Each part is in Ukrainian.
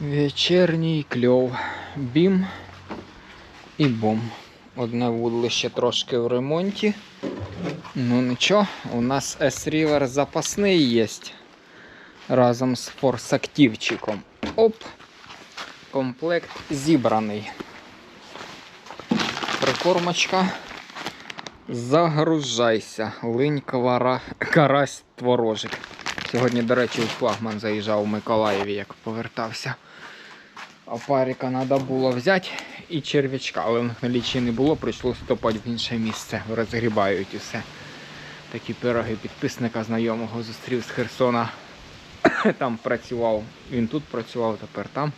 Вечірній кльов. Бім і бом. Одне вудлище трошки в ремонті. Ну нічого, у нас S-River запасний є. Разом з форсактивчиком. Оп! Комплект зібраний. Прикормочка. Загружайся. Линь квара... карась творожик. Сьогодні, до речі, у флагман заїжджав у Миколаєві, як повертався. А паріка треба було взяти і черв'ячка, але в них налічі не було, прийшлося топати в інше місце. Розгрібають усе. Такі пироги підписника знайомого зустрів з Херсона. Там працював. Він тут працював, тепер там.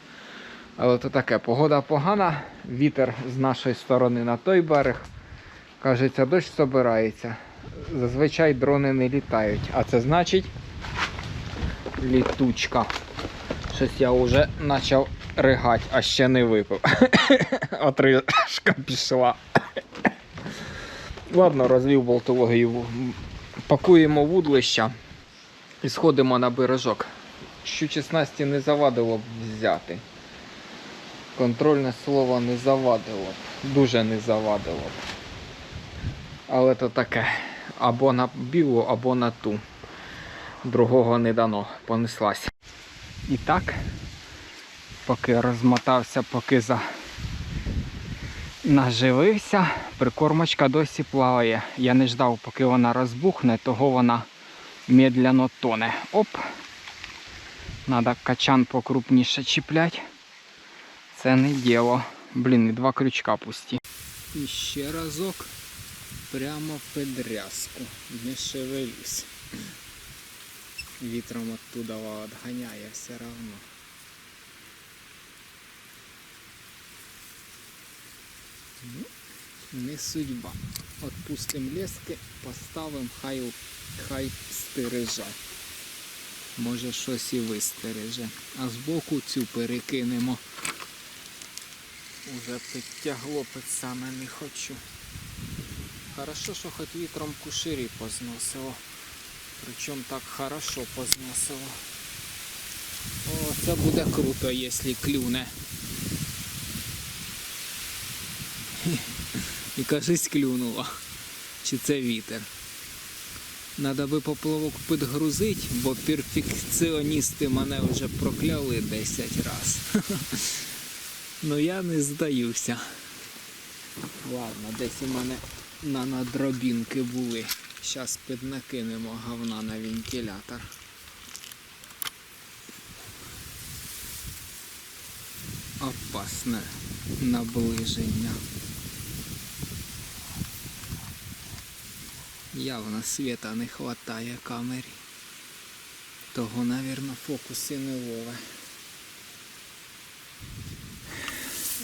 Але то таке, погода погана, вітер з нашої сторони на той берег. Кажеться, дощ собирається. Зазвичай дрони не літають. А це значить літучка. Щось я вже почав ригати, а ще не випив. Отрижка пішла. Ладно, розвів болтологію. Пакуємо вудлища і сходимо на бережок. Щучі снасті не завадило б взяти. Контрольне слово не завадило б. Дуже не завадило б. Але то таке. Або на білу, або на ту. Другого не дано. Понеслась. І так, поки розмотався, поки за... наживився, прикормочка досі плаває. Я не ждав, поки вона розбухне, того вона медляно тоне. Оп! Надо качан покрупніше чіплять. Це не діло. Блін, і два крючка пусті. І ще разок прямо в підрязку. Не шевелюсь. Вітром оттуда отганяє все равно. Ну, не судьба. Отпустим лески, поставим, хай, хай стереже. Може щось і вистереже. А збоку цю перекинемо. Уже підтягло під саме не хочу. Хорошо, що хоч вітром куширі позносило. Причому так хорошо позносило. О, це буде круто, якщо клюне. І кажись клюнуло. Чи це вітер? Надо би поплавок підгрузити, бо перфекціоністи мене вже прокляли 10 раз. Ну я не здаюся. Ладно, десь у мене на надробінки були. Зараз піднакинемо говна на вентилятор. Опасне наближення. Явно світа не хватає камері. Того, навірно, фокуси не лове.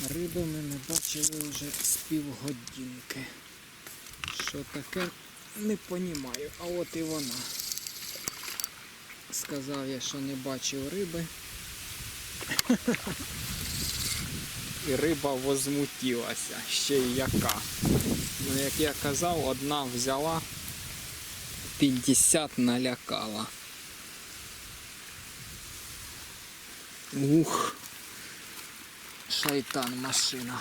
Риби ми не бачили вже з півгодинки. Що таке, не понімаю. А от і вона. Сказав я, що не бачив риби. І риба возмутилася. Ще й яка. Ну, як я казав, одна взяла, 50 налякала. Ух. Шайтан машина.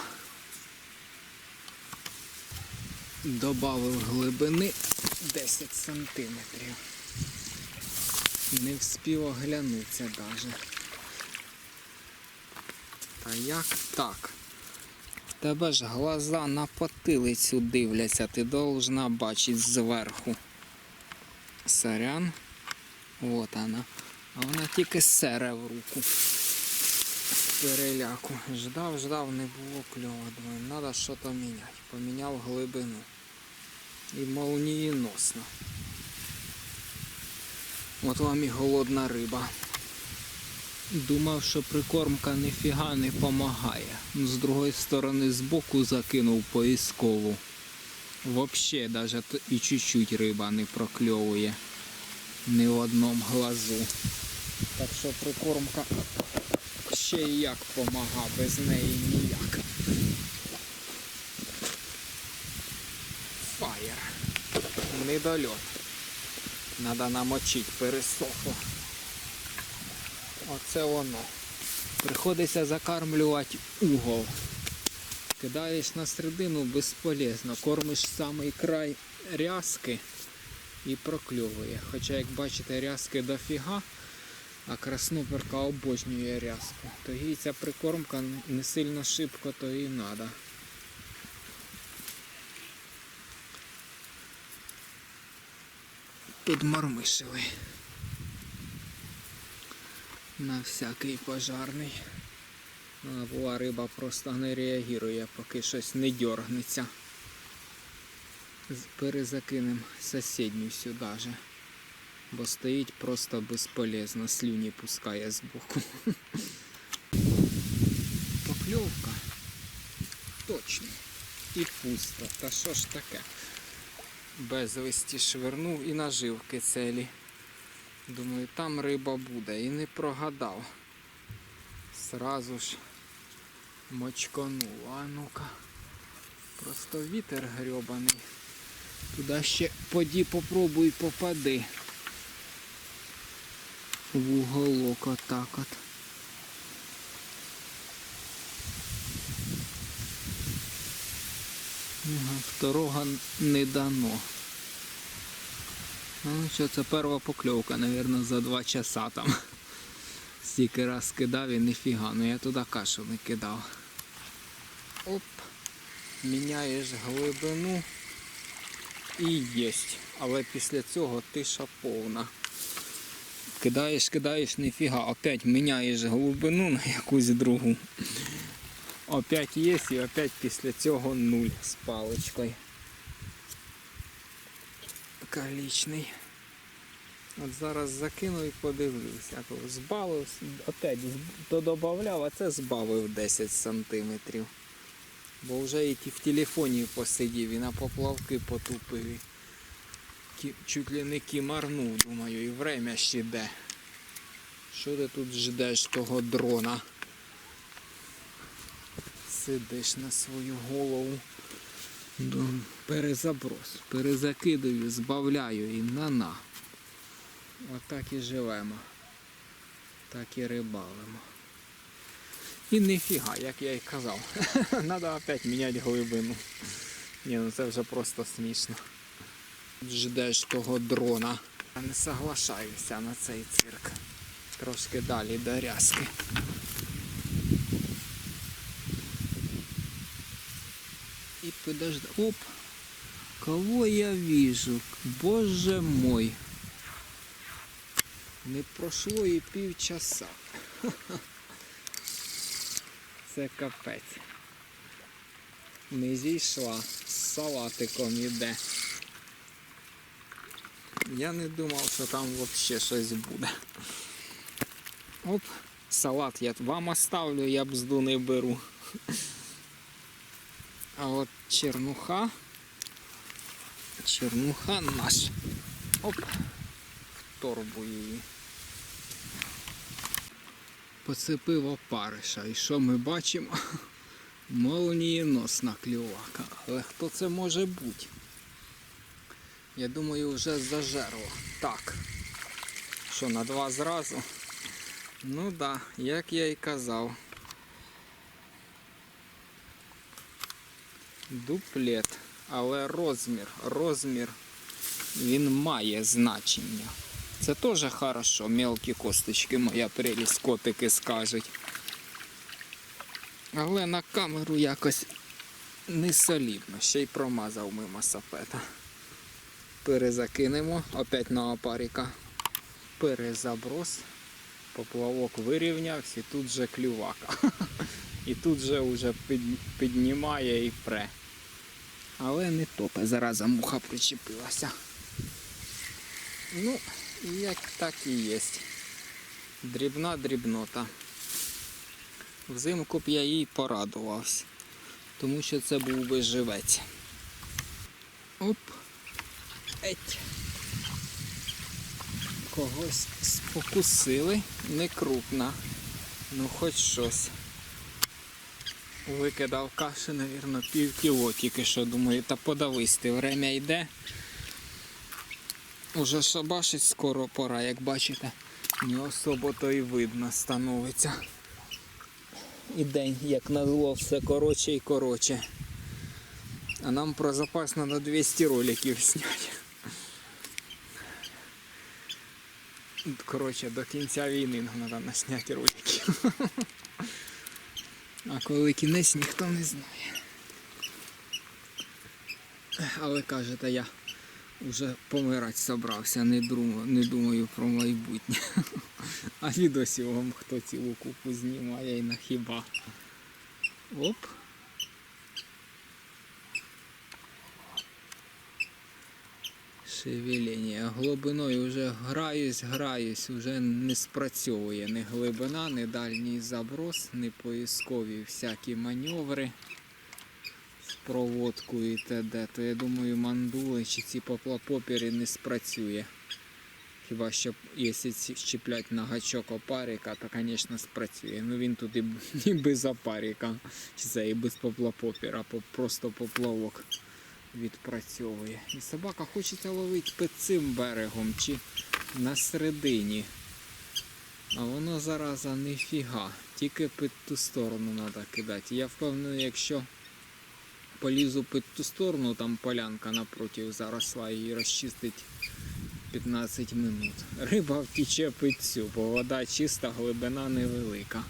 Добавив глибини 10 сантиметрів. Не вспів оглянутися даже. Та як так? В тебе ж глаза на потилицю дивляться, ти должна бачити зверху. Сорян. Вот вона. А вона тільки сере в руку переляку. Ждав, ждав, не було кльова. Думаю, треба щось міняти. Поміняв глибину. І молнієносно. От вам і голодна риба. Думав, що прикормка ніфіга не допомагає. Ну, з другої сторони, збоку закинув поїскову. Вообще даже і чуть-чуть риба не прокльовує. Ні в одному глазу. Так що прикормка ще і як помага, без неї ніяк. Недольот. Надо намочить, пересохло. Оце воно. Приходиться закармлювати угол. Кидаєш на середину безполезно, кормиш самий край рязки і прокльовує. Хоча, як бачите, рязки дофіга, а красноперка обожнює рязку. То їй ця прикормка не сильно шибко, то і треба. Тут мармишили. На всякий пожарний. А була риба просто не реагує, поки щось не дергнеться. З- Перезакинем сусідню сюди же. Бо стоїть просто безполезно, слюні пускає збоку. Покльовка. Точно. І пусто. Та що ж таке? Безвісті швирнув і наживки целі. Думаю, там риба буде. І не прогадав. Сразу ж мочканув. А ну-ка. Просто вітер грьобаний. Туди ще поді попробуй попади. В уголок отак от. Второго не дано. Ну що, це перша покльовка, мабуть, за два часа там. Стільки раз кидав і ніфіга, ну я туди кашу не кидав. Оп. Міняєш глибину і єсть. Але після цього тиша повна. Кидаєш, кидаєш, ніфіга, опять міняєш глибину на якусь другу. Опять є і опять після цього нуль з паличкою. Калічний. От зараз закину і подивлюся. То збавив, опять додавав, а це збавив 10 сантиметрів. Бо вже і в телефоні посидів і на поплавки потупив. Чуть ли не кімарнув, думаю, і время ще йде. Що ти тут ждеш того дрона? Сидиш на свою голову. Дум- Перезаброс, перезакидаю, збавляю і на-на. Отак і живемо. Так і рибалимо. І ніфіга, як я і казав. Треба опять міняти глибину. Ні, ну це вже просто смішно. Ждеш того дрона. Я не соглашаюся на цей цирк. Трошки далі до рязки. Подожди. Оп. Кого я вижу? Боже мой. Не пройшло і півчаса. Це капець. Не зійшла. З салатиком іде. Я не думав, що там взагалі щось буде. Оп, салат я вам оставлю, я бзду не беру. А от чернуха. Чернуха наш. Оп. Торбу її. Поцепив опариша. І що ми бачимо? Молнієносна клювака. Але хто це може бути? Я думаю, вже зажерло. Так. Що, на два зразу? Ну да, як я і казав. Дуплет. Але розмір, розмір він має значення. Це теж хорошо, мелкі косточки, моя прелість, котики скажуть. Але на камеру якось не солідно, ще й промазав мимо сапета. Перезакинемо, опять на опаріка. Перезаброс. Поплавок вирівнявся і тут же клювака. І тут же вже під- піднімає і пре. Але не топе, зараза муха причепилася. Ну, як так і є. Дрібна дрібнота. Взимку б я їй порадувався, тому що це був би живець. Оп. Еть. Когось спокусили, не крупна. Ну хоч щось. Викидав каші, мабуть, пів кіло тільки що думаю, та подавись ти, время йде. Уже шабашить скоро пора, як бачите, не особо то і видно становиться. і день, як назло, все коротше і коротше. А нам про запас треба 200 роликів зняти. Коротше, до кінця війни нам треба насняти роликів. А коли кінець ніхто не знає. Але кажете, я вже помирати собрався, не думаю, не думаю про майбутнє. А відосів вам хто цілу купу знімає і на хіба. Оп. Шевеління. Глибиною вже граюсь, граюсь, вже не спрацьовує ні глибина, ні дальній заброс, ні поискові всякі маневри з проводкою і т.д. То я думаю, мандули чи ці поплапопери не спрацює. Хіба що якщо щеплять на гачок опарика, то, звісно, спрацює. Ну він тут і, і без опарика, чи це і без поплапопера, по- просто поплавок відпрацьовує. І собака хочеться ловити під цим берегом чи на середині. А воно зараза ніфіга. Тільки під ту сторону треба кидати. Я впевнений, якщо полізу під ту сторону, там полянка напротив заросла і розчистить 15 минут. Риба втіче під цю, бо вода чиста, глибина невелика.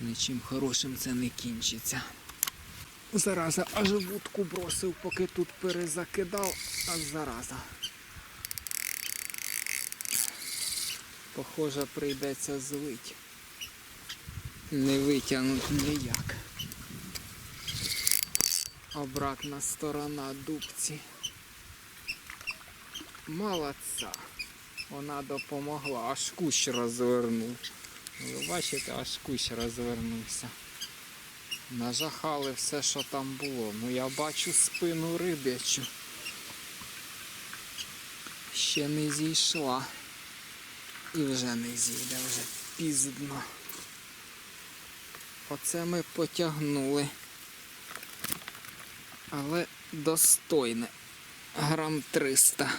Нічим хорошим це не кінчиться. Зараза, аж вудку бросив, поки тут перезакидав, а зараза. Похоже, прийдеться злить. Не витягнуть ніяк. Обратна сторона дубці. Молодця. Вона допомогла, аж кущ розвернув. Ви бачите, аж кущ розвернувся. Нажахали все, що там було. Ну я бачу спину рибячу. Ще не зійшла. І вже не зійде, вже пізно. Оце ми потягнули. Але достойне. Грам 300.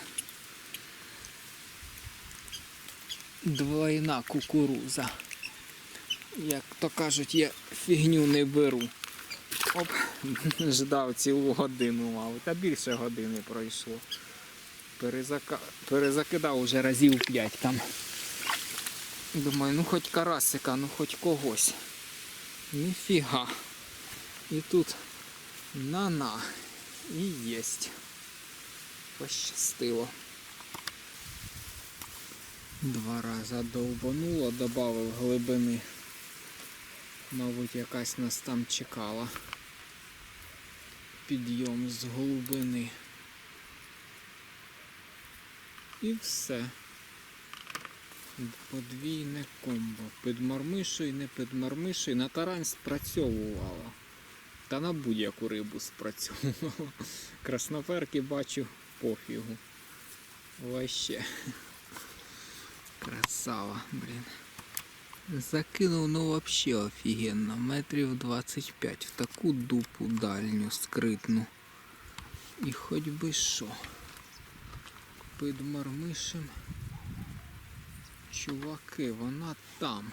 Двойна кукуруза. Як то кажуть, я фігню не беру. Оп, ждав цілу годину, мав. Та більше години пройшло. Перезака... Перезакидав уже разів 5 там. Думаю, ну хоч карасика, ну хоч когось. Ніфіга. І тут на-на. І єсть. Пощастило. Два рази довбануло, додав глибини. Мабуть, якась нас там чекала. Підйом з глибини. І все. Подвійне комбо. Під мармишою, не під мармишою. На тарань спрацьовувала. Та на будь-яку рибу спрацьовувала. Красноперки бачу пофігу. Вообще. Красава, блін. Закинув, ну вообще офігенно. Метрів 25 в таку дупу дальню скритну. І хоч би що. Під мармишем. Чуваки, вона там.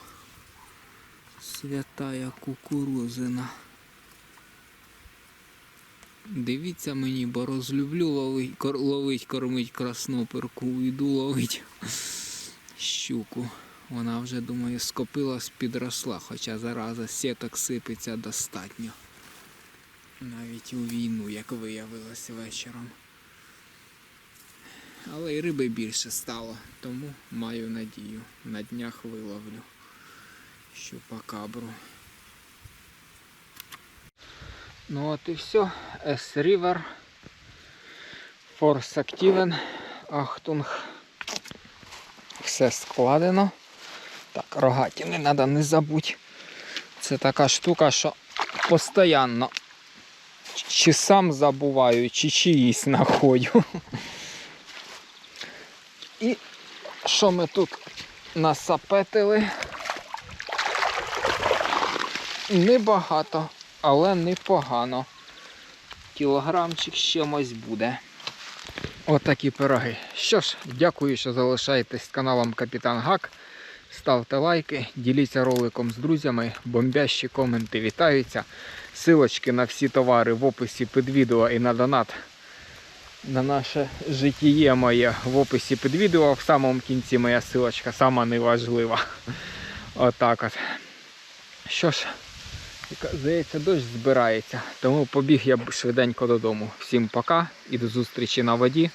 Святая кукурузина. Дивіться мені, бо розлюблю ловить, кор, ловить кормить красноперку, йду ловить щуку. Вона вже, думаю, скопилась, підросла, хоча зараза сіток сипеться достатньо. Навіть у війну, як виявилось вечором. Але й риби більше стало, тому маю надію. На днях виловлю щупакабру. Ну от і все. S-River. Force Activen. Ахтунг. Все складено. Так, рогатини треба не забути. Це така штука, що постійно чи сам забуваю, чи чиїсь знаходжу. І що ми тут насапетили? Небагато, але непогано. Кілограмчик чимось буде. Отакі пироги. Що ж, дякую, що залишаєтесь каналом Капітан Гак. Ставте лайки, діліться роликом з друзями, бомбящі коменти вітаються. Силочки на всі товари в описі під відео і на донат на наше житіє моє в описі під відео. В самому кінці моя силочка, сама неважлива. Отак от. Що ж, здається, дощ збирається. Тому побіг я швиденько додому. Всім пока і до зустрічі на воді.